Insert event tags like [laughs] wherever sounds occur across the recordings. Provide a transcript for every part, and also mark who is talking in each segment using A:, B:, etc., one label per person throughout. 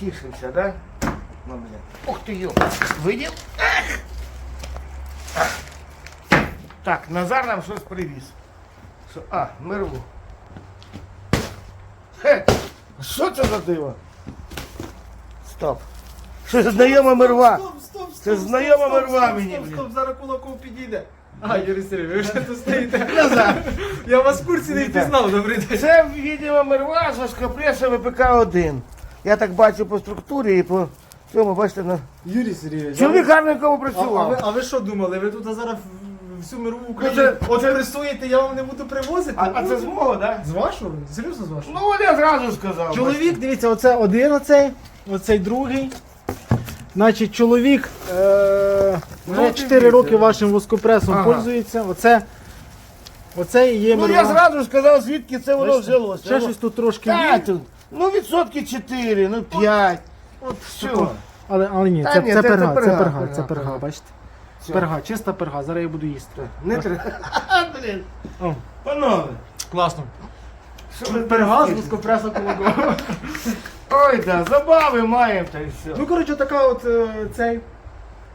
A: Тішимося, да? Ну, бля. Ух. Видів? Ах! Ах. Так, Назар нам щось привіз. Що? А, мирву. Хе, що це за диво? Стоп. Що це знайома мирва?
B: Стоп, стоп, стоп,
A: Це знайома
B: стоп, стоп,
A: мені,
B: Стоп,
A: блін.
B: стоп, зараз кулаков підійде. А, Юрій Сергійович, ви вже тут стоїте.
A: Назар.
B: Я вас в курсі не впізнав, добрий день.
A: Це, видимо, мирва з воскопреса ВПК-1. Я так бачу по структурі і по цьому, бачите, на...
B: Юрій Сергійович,
A: Чоловік гарненько
B: а, ви- а,
A: працював.
B: а ви що думали? Ви тут зараз в- всю мирову Україну
A: це-
B: от пресуєте, я вам не буду привозити?
A: А, а це з мого, так?
B: З вашого? Серйозно з вашого?
A: Ну, от я зразу сказав.
B: Чоловік, дивіться, оце один оцей, оцей другий. Значить, чоловік е, вже
A: Ну,
B: 4 роки вашим воскопресом
A: Ага.
B: пользується. Оце, оце і є
A: Ну,
B: мирова.
A: я зразу сказав, звідки це воно
B: Бачите?
A: взялося.
B: Ще щось тут трошки
A: Та, тут, ну, відсотки 4, ну 5. От все.
B: Але, але ні,
A: Та
B: це,
A: ні,
B: це,
A: це-
B: перга,
A: це
B: це
A: перга,
B: перга,
A: перга,
B: це перга,
A: перга.
B: бачите?
A: Все.
B: Перга, чиста перга, зараз я буду їсти.
A: Не треба. [laughs] Блін.
B: О,
A: Панове.
B: класно.
A: що ви
B: Перга з
A: такі?
B: воскопреса Кулакова.
A: Ой, да, забави маємо та й все.
B: Ну, коротше, така от е, цей.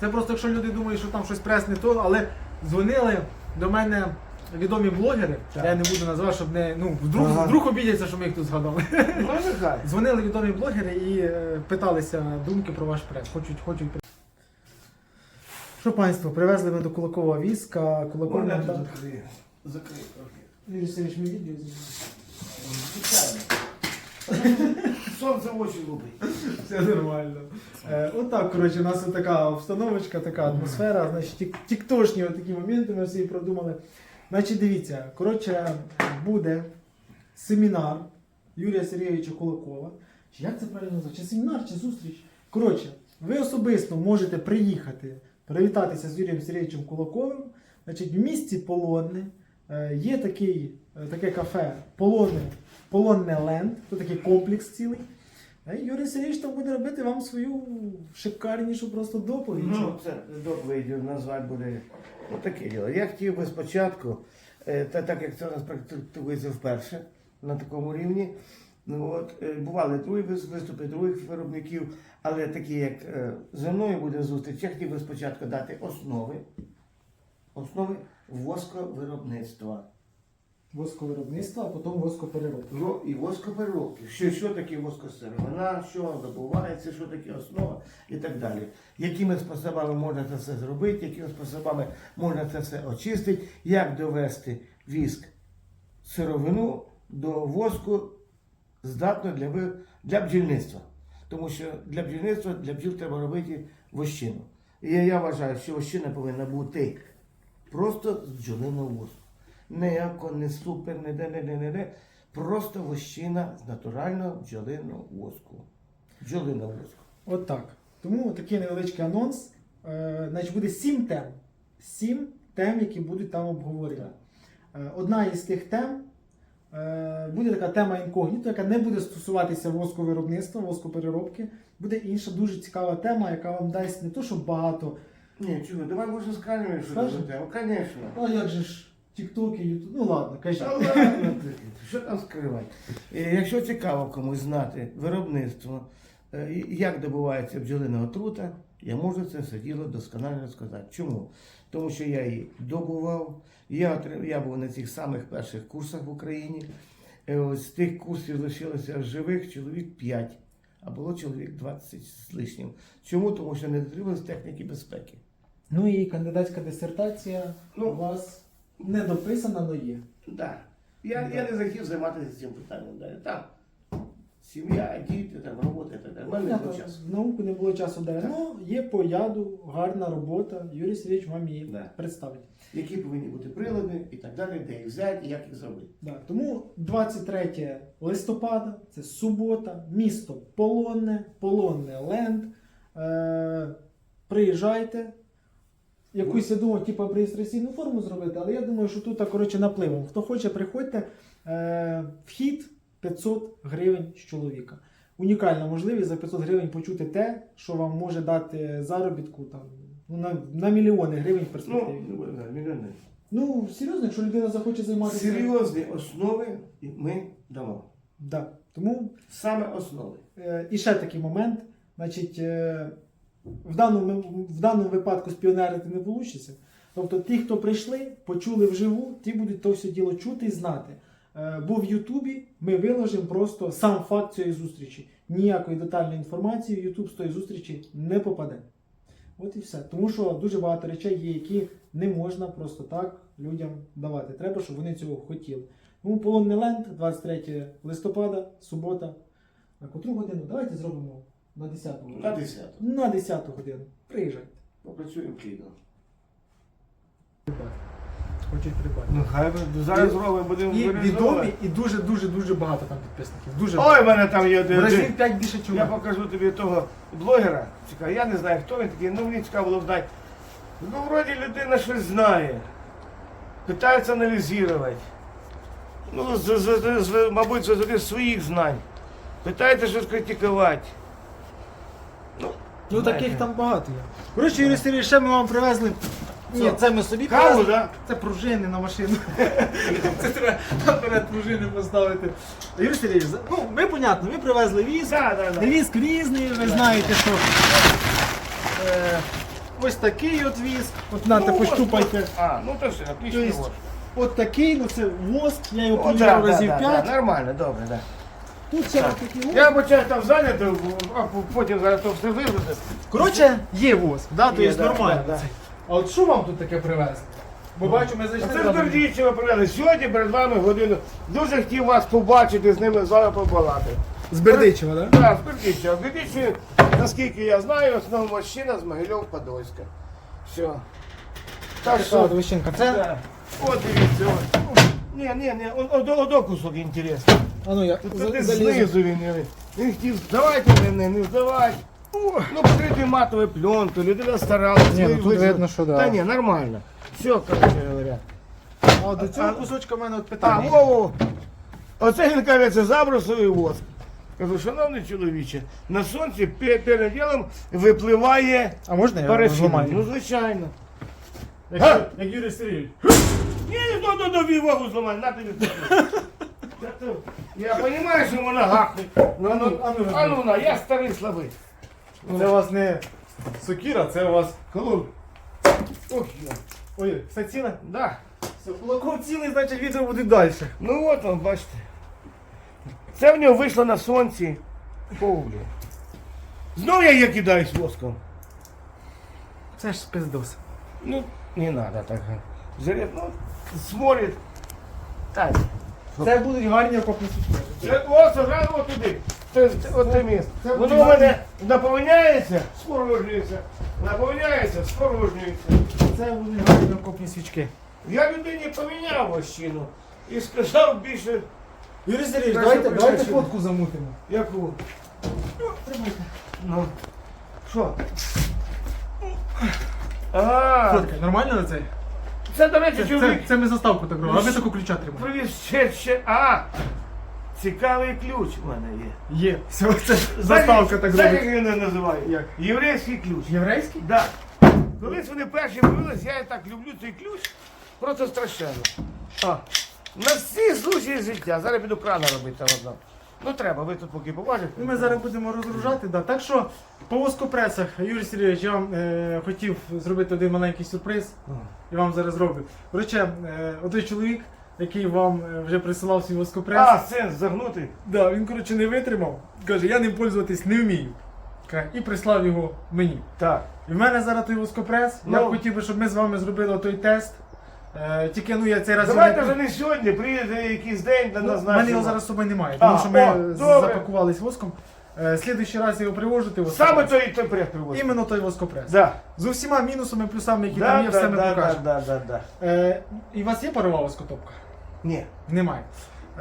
B: Це просто якщо люди думають, що там щось прес не то, але дзвонили до мене відомі блогери.
A: Так.
B: Я не буду назвати, щоб не. Ну, вдруг,
A: Ага.
B: вдруг обідяться, що ми їх тут згадали.
A: Ну, нехай. [laughs]
B: Дзвонили відомі блогери і е, питалися думки про ваш прес. Хочуть, хочуть. Що панство, привезли ми до Кулакова візка, Кулаков нам
A: тут закрию? Закрию трохи.
B: Юрій Сергійович, ми відео
A: Звичайно. Сонце в очі лупить.
B: Все нормально. Е, отак, коротше, у нас така обстановочка, така атмосфера, значить, тік- тіктошні такі моменти ми всі продумали. Значить, дивіться, коротше, буде семінар Юрія Сергійовича Кулакова. Чи як це правильно назвати? Чи семінар, чи зустріч? Коротше, ви особисто можете приїхати, привітатися з Юрієм Сергійовичем Кулаковим. Значить, в місті Полонне е, є такий, е, таке кафе Полонне, Полонне Ленд, це такий комплекс цілий. Юрій Сергійович там буде робити вам свою шикарнішу просто доповідь.
A: Ну, це доповіддю назвати буде таке діло. Я хотів би спочатку, е, та так як це у нас практикується вперше на такому рівні. Ну от е, бували другі виступи других виробників, але такі як е, зі мною буде зустріч, я хотів би спочатку дати основи, основи восковиробництва.
B: А потім воскопереробка.
A: Ну і воскопереробки. Що, що таке воскосировина, що добувається, що таке основа і так далі. Якими способами можна це все зробити, якими способами можна це все очистити, як довести віск сировину до воску здатно для, для бджільництва. Тому що для бджільництва для бджіл треба робити вощину. І я, я вважаю, що вощина повинна бути просто з бджолиного воску. Ніяко, не супер, не де, не де, не де. Просто вощина з натурального бджолиного воску. Бджолиного воску.
B: От так. Тому такий невеличкий анонс. Е, значить, буде сім тем. Сім тем, які будуть там обговорені. Е, одна із тих тем е, буде така тема інкогніто, яка не буде стосуватися восковиробництва, воскопереробки. Буде інша дуже цікава тема, яка вам дасть не то, що багато.
A: Ні, чого, давай може скажемо, що це
B: Скажемо?
A: Звісно.
B: Ну, а як же ж тіктоки, ютуб. Ну ладно, кажіть.
A: Та ладно ти, [laughs] Що там скривати? Е, Якщо цікаво комусь знати виробництво, е, і як добувається бджолина отрута, я можу це все діло досконально розказати. Чому? Тому що я її добував, я, отри- я був на цих самих перших курсах в Україні. Е, Ось з тих курсів лишилося живих чоловік 5, а було чоловік 20 з лишнім. Чому? Тому що не дотримувалися техніки безпеки.
B: Ну і кандидатська дисертація
A: Ну.
B: у вас не дописана, але є.
A: Да. Я, я не захотів займатися цим питанням далі. Там сім'я, діти, там робота і так далі. У мене не було часу.
B: в науку не було часу далі. Ну, є по яду, гарна робота. Юрій Сергійович вам її
A: Да.
B: представить.
A: Які повинні бути прилади і так далі, де їх взяти і як їх зробити.
B: Да. Тому 23 листопада, це субота, місто Полонне, Полонне Ленд. Е, приїжджайте. Якусь я думав, типу, реєстраційну форму зробити, але я думаю, що тут коротше напливом. Хто хоче, приходьте. Е, вхід 500 гривень з чоловіка. Унікальна можливість за 500 гривень почути те, що вам може дати заробітку там, ну, на, на мільйони гривень в
A: Ну,
B: перспективі.
A: буде, да, мільйони.
B: Ну, серйозно, якщо людина захоче займатися.
A: Серйозні основи ми дамо.
B: Да. Тому
A: Саме основи.
B: Е, І ще такий момент. Значить, е, в даному, в даному випадку спіонерити не вийде. Тобто ті, хто прийшли, почули вживу, ті будуть то все діло чути і знати. Е, Бо в Ютубі ми виложимо просто сам факт цієї зустрічі. Ніякої детальної інформації в Ютуб з тої зустрічі не попаде. От і все. Тому що дуже багато речей є, які не можна просто так людям давати. Треба, щоб вони цього хотіли. Тому полонний ленд, 23 листопада, субота. На котру годину? Давайте зробимо на 10 годину.
A: На 10.
B: На 10 годину. Приїжджайте.
A: Попрацюємо плідно.
B: Хочуть придбати.
A: Ну хай ви зараз зробимо, будемо
B: І відомі, і дуже дуже дуже багато там підписників. Дуже
A: Ой, в мене там є
B: в
A: один.
B: разів 5 більше
A: Я
B: чоловік.
A: покажу тобі того блогера. Цікаво, я не знаю, хто він такий, ну мені цікаво було знати. Ну, вроді людина щось знає. Питається аналізувати. Ну, з, з, з, з, мабуть, з, з своїх знань. Питається щось критикувати. Ну,
B: Ну таких там багато є. Коротше, Юрій Сергійович, ще ми вам привезли. Ні, це ми собі
A: Каву,
B: привезли.
A: так?
B: Це пружини на машину. [laughs] Це треба наперед пружини поставити. Юрій Сергійович, за- ну ми понятно, ми привезли віз.
A: Так, так, так.
B: Віск різний, ви знаєте, що е, ось такий от віск. От нате,
A: Ну,
B: пощупайте.
A: от, А, ну то все, отлично.
B: Тобто,
A: вот.
B: От такий, ну це воск, я його
A: О,
B: поміняв
A: да,
B: разів
A: да,
B: 5.
A: да, нормально, добре, так. Я бачаю там зайнятий, а потім зараз то все виведе.
B: Коротше, є воск, да, то
A: Є,
B: є нормально.
A: да, да.
B: це. А от що вам тут таке привезли? Бо бачу, ми зайшли.
A: Це ж
B: зразу-
A: Бердічева привели. Сьогодні перед вами годину. Дуже хотів вас побачити, з ними з вами побалати.
B: З Бердичева, так?
A: Так, з Бердічева. Бердичеві, наскільки я знаю, основна мужчина з Могильов Подольська. Все. Так що,
B: от вищинка. Це?
A: да. от дивіться, от. Ні, ні, ні, от кусок інтересний.
B: А ну я залізу.
A: знизу він, він, він хотів, здавайте мене, не здавайте. Ну, покрити матовою пленкою, людина старалася.
B: Ні, ну, тут видно, що да.
A: Та ні, нормально. Все, коротше говоря.
B: А до цього
A: А-
B: кусочка в мене от
A: А,
B: питання.
A: Вову, оце він каже, це забросовий воск. Кажу, шановний чоловіче, на сонці пе- перед ділом випливає
B: А можна я
A: парафін. Ну, звичайно.
B: Як, Юрій Сергійович.
A: Ні, ну, ну, ну, ну, вагу зламай, на тобі. [laughs] Я розумію, що вона гахне. Ну, ну,
B: А ну,
A: а ну, на, я старий слабий.
B: Це у вас не сокіра, це у вас
A: Колун. Ох, я.
B: Ой, все ціле?
A: Да.
B: Все, кулаком цілий, значить відео буде далі.
A: Ну от он, бачите. Це в нього вийшло на сонці. Повлю. Знову я її кидаюсь воском.
B: Це ж пиздос.
A: Ну, не надо так. Заряд, ну, смотрит. Так.
B: Це будуть гарні окопні сучки.
A: Це, о, сажаю от туди. Це, це, от це місце. Воно в мене наповняється, спорожнюється. Наповняється, спорожнюється.
B: Це будуть гарні окопні свічки.
A: Я людині поміняв вощину і сказав більше
B: Юрій Сергійович, давайте, давайте фотку замутимо.
A: яку.
B: Тримайте.
A: Ну. Що? А,
B: Фотка, нормально на цей?
A: Це, до речі,
B: Це, це,
A: чоловік
B: це ми заставку так робимо, а ви таку ключа тримаєте.
A: привіз ще, ще, а, цікавий ключ в мене є.
B: Є. Все, це заставка так
A: Знаєте,
B: робить.
A: як він його називає?
B: Як?
A: Єврейський ключ.
B: Єврейський?
A: Да. Колись вони перші появились, я і так люблю цей ключ, просто страшенно. А, на всі случаї життя. Зараз піду крана робити там одного. Ну треба, ви тут поки побачите.
B: Ну, Ми зараз будемо розгружати, да. так що по воскопресах, Юрій Сергійович, я вам е, хотів зробити один маленький сюрприз і вам зараз зроблю. Коротше, е, отой чоловік, який вам е, вже присилав свій воскопрес,
A: А, сенс загнути.
B: да, він коротше не витримав, каже, я ним пользуватись не вмію. Каже, І прислав його мені.
A: Так.
B: І в мене зараз той воскопрес, я
A: Ну.
B: б хотів би, щоб ми з вами зробили той тест. Е, тільки ну я цей раз.
A: Давайте вже не сьогодні, приїде якийсь день на
B: Ну,
A: нас
B: в мене його зараз з собою немає, тому
A: А,
B: що ми
A: о, добре.
B: запакувались воском. Е, Слідуючий раз я його привожу, ти воскопрес.
A: Саме той той прес привозить.
B: Іменно той воскопрес.
A: Да.
B: З усіма мінусами, плюсами, які там є, все ми
A: да,
B: покажемо.
A: да, да, да.
B: Е, і у вас є парова воскотопка?
A: Ні.
B: Немає.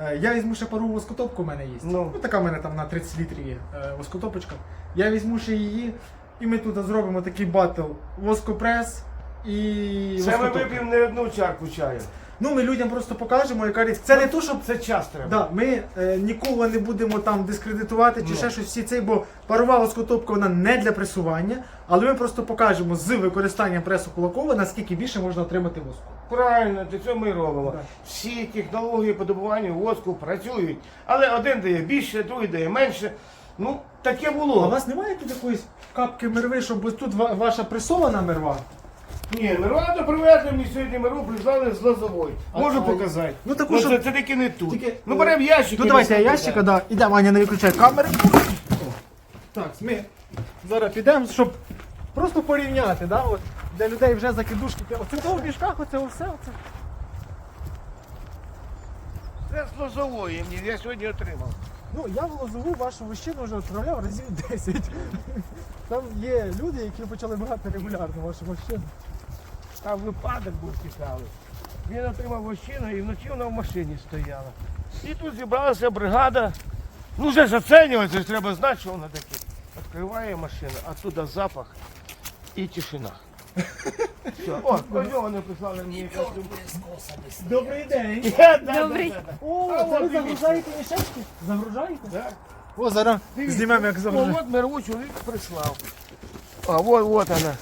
B: Е, я візьму ще парову воскотопку, у мене є.
A: Ну.
B: така в мене там на 30 літрів є е, воскотопочка. Я візьму ще її, і ми тут зробимо такий батл воскопрес і
A: Це ми вип'ємо не одну чарку чаю.
B: Ну, ми людям просто покажемо, яка різниця. Це не то, щоб
A: Це час треба.
B: Да, ми е, нікого не будемо там дискредитувати чи
A: Ну.
B: ще щось всі цей, бо парова воскотопка вона не для пресування, але ми просто покажемо з використанням пресу кулакова, наскільки більше можна отримати воску.
A: Правильно, для цього ми і робимо.
B: Так.
A: Всі технології по добуванню воску працюють, але один дає більше, другий дає менше. Ну, таке
B: А у
A: було.
B: вас немає тут якоїсь капки мерви, щоб ось тут ва- ваша пресована мерва?
A: Ні, Мироладо привезли мені сьогодні миру, прислали з Лозової. Можу показати.
B: Ну, таку,
A: Ну,
B: щоб-
A: це, це таки не тут.
B: Тільки,
A: ну беремо ящик.
B: Ну давайте ящика, да. Ідемо, Аня, не виключай камери. Так, ми зараз підемо, щоб просто порівняти, да? От, для людей вже закидушки. Оце в мішках, оце все. Оце.
A: Це з Лозової мені, я сьогодні отримав.
B: Ну, я в лозову вашу вищину вже відправляв разів 10. Там є люди, які почали брати регулярно вашу машину.
A: Там випадок був цікавий. Він отримав вощину і вночі вона в машині стояла. І тут зібралася бригада. Ну вже ж оцінювати, ж треба знати, що вона таке. Відкриває машину, а туди запах і тишина. Все. О, до нього не прислали мені костюм.
B: Добрий день. [laughs]
A: Да, да,
C: Добрий.
A: да, да.
B: О,
A: А
B: це
A: от
B: ви
A: дивіться.
B: загружаєте мішечки? Загружаєте?
A: Да.
B: О, зараз знімемо, як
A: О, от мирову чоловік прислав. А, вот, вот вона.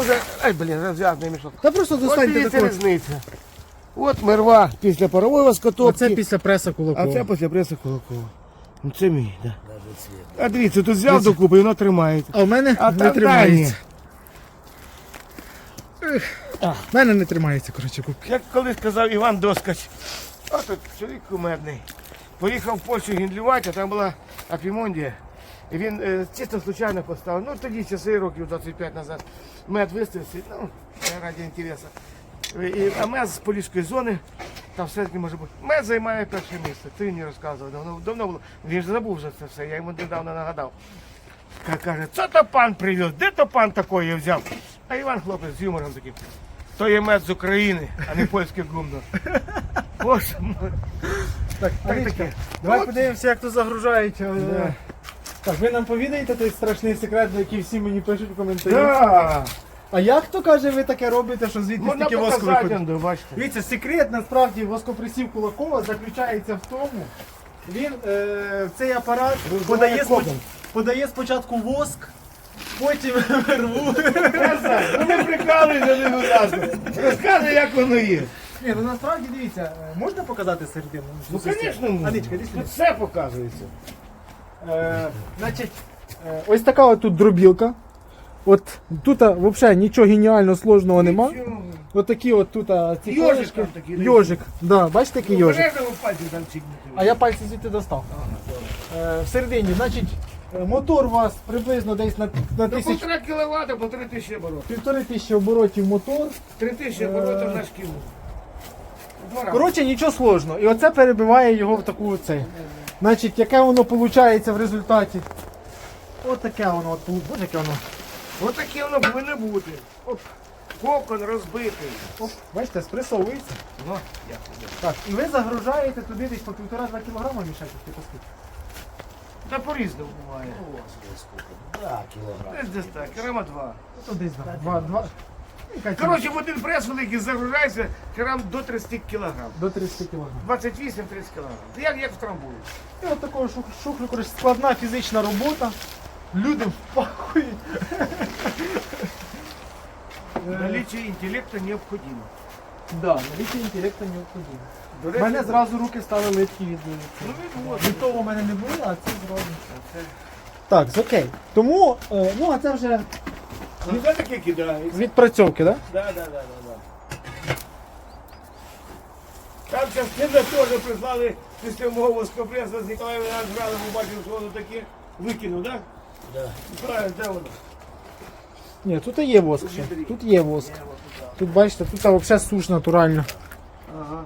A: Уже, ай, блін, розв'язаний мішок.
B: Та просто
A: От
B: достаньте
A: дивіться
B: таку.
A: різниця. От мерва після парової воскотопки.
B: Оце після преса кулакова.
A: А це після преси Кулакова. Ну це мій, так. Да. А дивіться, тут взяв докупи і воно тримається.
B: А в мене
A: А
B: не
A: там
B: тримається. В мене не тримається, коротше, кубки.
A: Як колись казав Іван Доскач, а тут чоловік кумедний. Поїхав в Польщу гендлювати, а там була Апімондія. І він е, чисто случайно поставив. Ну тоді часи років 25 назад. Мед виставився, ну, раді інтересу. І, а мед з поліської зони, там все-таки може бути. Мед займає перше місце. Ти мені розказував, давно, давно було. Він ж забув вже це все, я йому недавно нагадав. Каже, що то пан привез, де то пан такої взяв? А Іван хлопець з юмором таким. То є мед з України, а не польське гумно. Боже мой.
B: Так,
A: Так таке.
B: давай подивимося, як тут загружають. е,
A: Да.
B: Так, ви нам повідаєте той страшний секрет, який всі мені пишуть в коментарі.
A: Да.
B: А як то каже, ви таке робите, що звідти
A: Можна
B: стільки воску
A: показати,
B: виходить?
A: Бачите.
B: Дивіться, секрет насправді воскопресів Кулакова заключається в тому, він е, цей апарат подає, споч-
A: кокон.
B: подає спочатку воск, потім [laughs] рву.
A: Я знаю, ну не прикалуйся, не будь ласка. Як воно є.
B: Ні, ну насправді дивіться, е, можна показати середину?
A: Ну, звісно, можна.
B: Аничка, іди сюди.
A: Тут все показується.
B: Е, значить, е, ось така от тут дробілка. От тут взагалі нічого геніально сложного нема. От такі от тут а, ці
A: Йожик
B: колишки.
A: там такий, да,
B: Йожик, да, бачите який йожик.
A: Обережно пальці там чикнути.
B: А я пальці звідти достав. Е, всередині, значить, е, мотор у вас приблизно десь на, на
A: До
B: тисяч,
A: полтора кіловата, полтори тисячі оборотів.
B: півтори тисячі оборотів мотор.
A: Три тисячі оборотів на шкілу. Два рази.
B: Коротше, нічого сложного. І оце перебиває його в таку оцей. Значить, яке воно виходить в результаті? От таке воно, от, боже, яке воно.
A: Отаке воно повинно бути. Оп. Кокон розбитий.
B: Оп, бачите, спресовується.
A: Ну, як це?
B: Так, і ви загружаєте туди десь по півтора-два кілограма мішаєте, ти поскільки?
A: Та по-різному буває. Десь десь так, кілограма два.
B: Ну, десь два. Два, два.
A: Коротше, в один прес великий загружається кілограм до 30 кілограм.
B: До 30 кілограм.
A: 28-30 кілограм. Як, як в трамбуї.
B: І от такого шухлю, коротше, складна фізична робота. Люди впахують. Е,
A: Наличие інтелекту необхідно.
B: Да, наличие інтелекту необхідно.
A: До
B: У
A: речі,
B: мене зразу руки стали липкі від
A: Ну, від
B: того в мене не було, а це зразу.
A: Це-
B: Так, окей. Тому, е, ну а це вже
A: Ну, це таке кидається.
B: відпрацьовки, так?
A: Да, да, да, да, да. Там частина теж прислали після мого воскопреса з Ніколаєм Грали, побачив, що воно таке викинув, так? Да? Правильно, де воно?
B: Ні, тут і є воск ще. Тут є воск. Тут бачите, тут взагалі суш натурально.
A: Ага.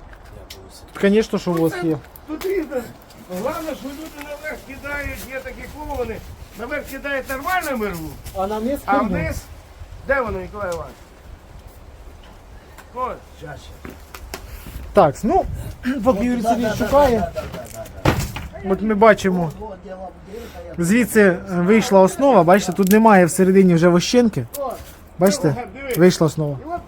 B: Звісно, що воск є.
A: Тут різно. Головне, що люди наверх кидають, є такі клоуни, наверх кидають нормальну мирву,
B: А на низ
A: а вниз, де воно, Ніколай Іванович? Ось, зараз.
B: Так, ну, поки Юрій Сергійович шукає. От ми бачимо. Звідси е, вийшла основа, бачите, тут немає всередині вже вощинки. Бачите? Вийшла основа.
A: І от.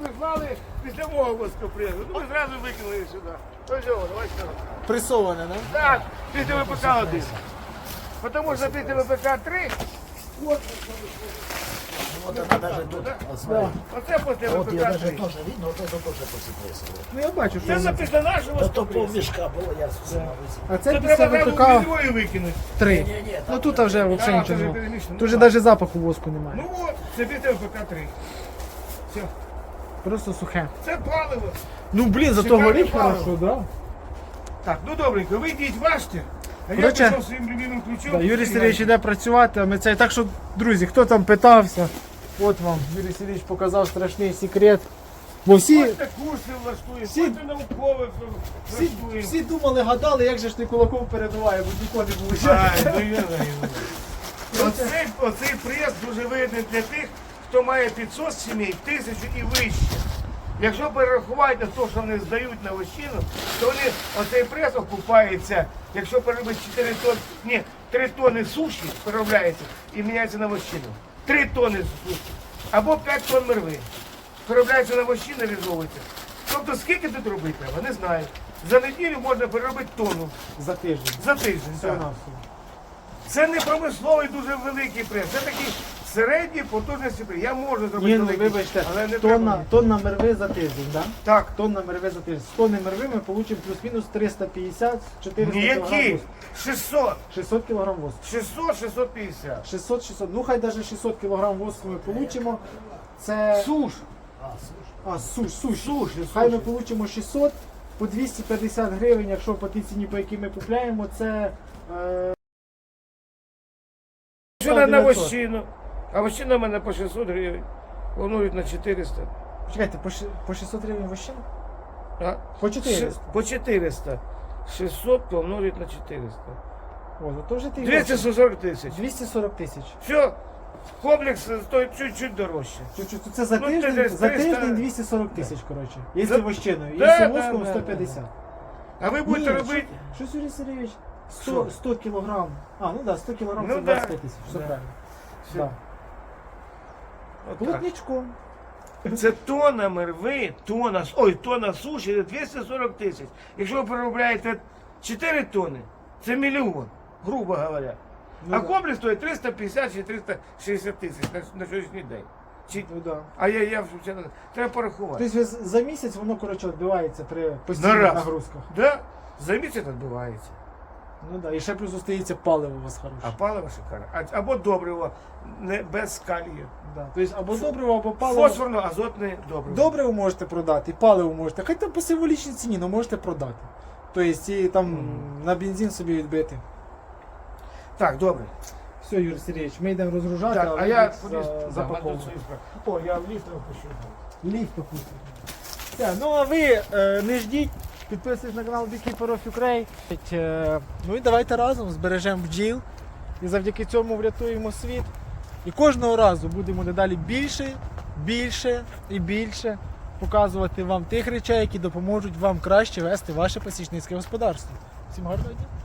A: Ну, ми зразу викинули її сюди. Ну, все, давай сюди.
B: Пресоване, да?
A: Так, після ВПК один. Тому що після ВПК три,
C: Вот это даже тут,
A: да?
C: вот смотри.
A: оце після
C: Вот ее
A: ВПК
C: даже
A: три.
C: тоже видно, вот это тоже посыпалось.
B: Ну я бачу, що
A: Це
B: воно-
A: написано наше
C: Да то пол
A: воскопресу.
C: мешка было, я сюда высыпал.
B: А це
A: Це
B: після
A: треба
B: ВПК
A: зразу двоє викинути.
B: три.
C: Не-не-не,
B: Ну
C: там
B: тут вже взагалі
A: Так,
B: нічого.
A: це
B: немає.
A: перемішано.
B: Тут же навіть запаху воску немає.
A: Ну от, це після ВПК три. Все.
B: Просто сухе.
A: Це паливо.
B: Ну блін, зато
A: Шикарне
B: горить
A: паливо.
B: хорошо, да?
A: Так, ну добренько, ви йдіть важте. А я
B: Короче,
A: пішов своїм любимим ключом.
B: Да, Юрій Сергійович іде працювати, а ми це. Так що, друзі, хто там питався, от вам Юрій Сергійович показав страшний секрет. Бо всі,
A: курси
B: всі- всі, всі думали, гадали, як же ж ти кулаком передуває, бо ніколи не
A: Ай, ну, я знаю. Оцей, оцей прес дуже вигідний для тих, хто має 500 сімей, тисячу і вище. Якщо перерахувати те, що вони здають на вощину, то вони, оцей прес окупається, якщо переробити 4 тонни, ні, 3 тонни суші переробляється і міняється на вощину. 3 тонни суші. Або 5 тонн мерви. Переробляється на вощину, реалізовується. Тобто скільки тут робити треба, не знаю. За неділю можна переробити тонну.
B: За тиждень.
A: За тиждень. Так. Це не промисловий дуже великий прес. Це такий середній потужності. Я можу зробити
B: Ні, ну
A: великий,
B: вибачте,
A: але не
B: тонна,
A: треба.
B: тонна мерви за тиждень, да?
A: Так.
B: Тонна мерви за тиждень. З тонни мерви ми получимо плюс-мінус 350 400 кг
A: які? 600.
B: 600 кг воску.
A: 600, 650.
B: 600 600 ну хай навіть 600 кг воску ми получимо. Це
A: Суш.
B: а, суш, суш.
A: Суш,
B: Хай ми
A: суш.
B: получимо 600 по 250 гривень, якщо по тій ціні, по якій ми купляємо, це е,
A: Вощина на
B: 900.
A: А вощина в мене по 600 гривень. Планують на 400.
B: Почекайте, по, ши- по 600 гривень вощина?
A: А?
B: По 400.
A: По 400. 600 помножить на 400.
B: О, зато вже ти
A: 240 тисяч.
B: 240 тисяч.
A: Все. Комплекс стоїть чуть-чуть дорожче.
B: Чуть-чуть. Це за
A: Ну,
B: тиждень,
A: десь
B: за
A: 300.
B: тиждень 240 тисяч, коротше.
A: За-
B: Якщо вощиною,
A: Да,
B: якщо
A: да,
B: воском
A: да,
B: 150.
A: А ви будете
B: Ні,
A: робити.
B: Що Юрій Сергійович? 100,
A: Що?
B: 100 кілограм. А, ну да, 100 кілограм
A: Ну
B: це
A: да.
B: 25 тисяч. Все
A: Да.
B: правильно.
A: Все.
B: Да.
A: Отак.
B: Плотничком.
A: Це тонна мерви, тонна, с- ой, тонна суші 240 тисяч. Якщо ви переробляєте 4 тонни, це мільйон, грубо говоря.
B: Ну
A: а
B: да.
A: комплекс стоїть 350 чи 360 тисяч на, на сьогоднішній день. Чи,
B: Ну, да.
A: а я, я вже треба порахувати.
B: Тобто за місяць воно, коротше, відбивається при постійних
A: На раз.
B: нагрузках.
A: Да? За місяць відбувається.
B: Ну да, і ще плюс остається паливо у вас хороше.
A: А паливо шикарне. А, або добриво не, без калію.
B: Да. Тобто або добриво, або паливо.
A: Фосфорно, азотне добриво.
B: Добриво можете продати, і паливо можете. Хай там по символічній ціні, але можете продати. Тобто і там на бензин собі відбити.
A: Так, добре.
B: Все, Юрій Сергійович, ми йдемо розгружати,
A: Так,
B: а
A: я поліз
B: за-
A: за,
B: запаковуємо.
A: свої справи. О, я в ліфт опущу.
B: Ліфт опустимо. Так, ну а ви е, не ждіть, підписуйтесь на канал of Ukraine. Е, ну і давайте разом збережемо бджіл і завдяки цьому врятуємо світ. І кожного разу будемо дедалі більше, більше і більше показувати вам тих речей, які допоможуть вам краще вести ваше пасічницьке господарство. Всім гарного дня!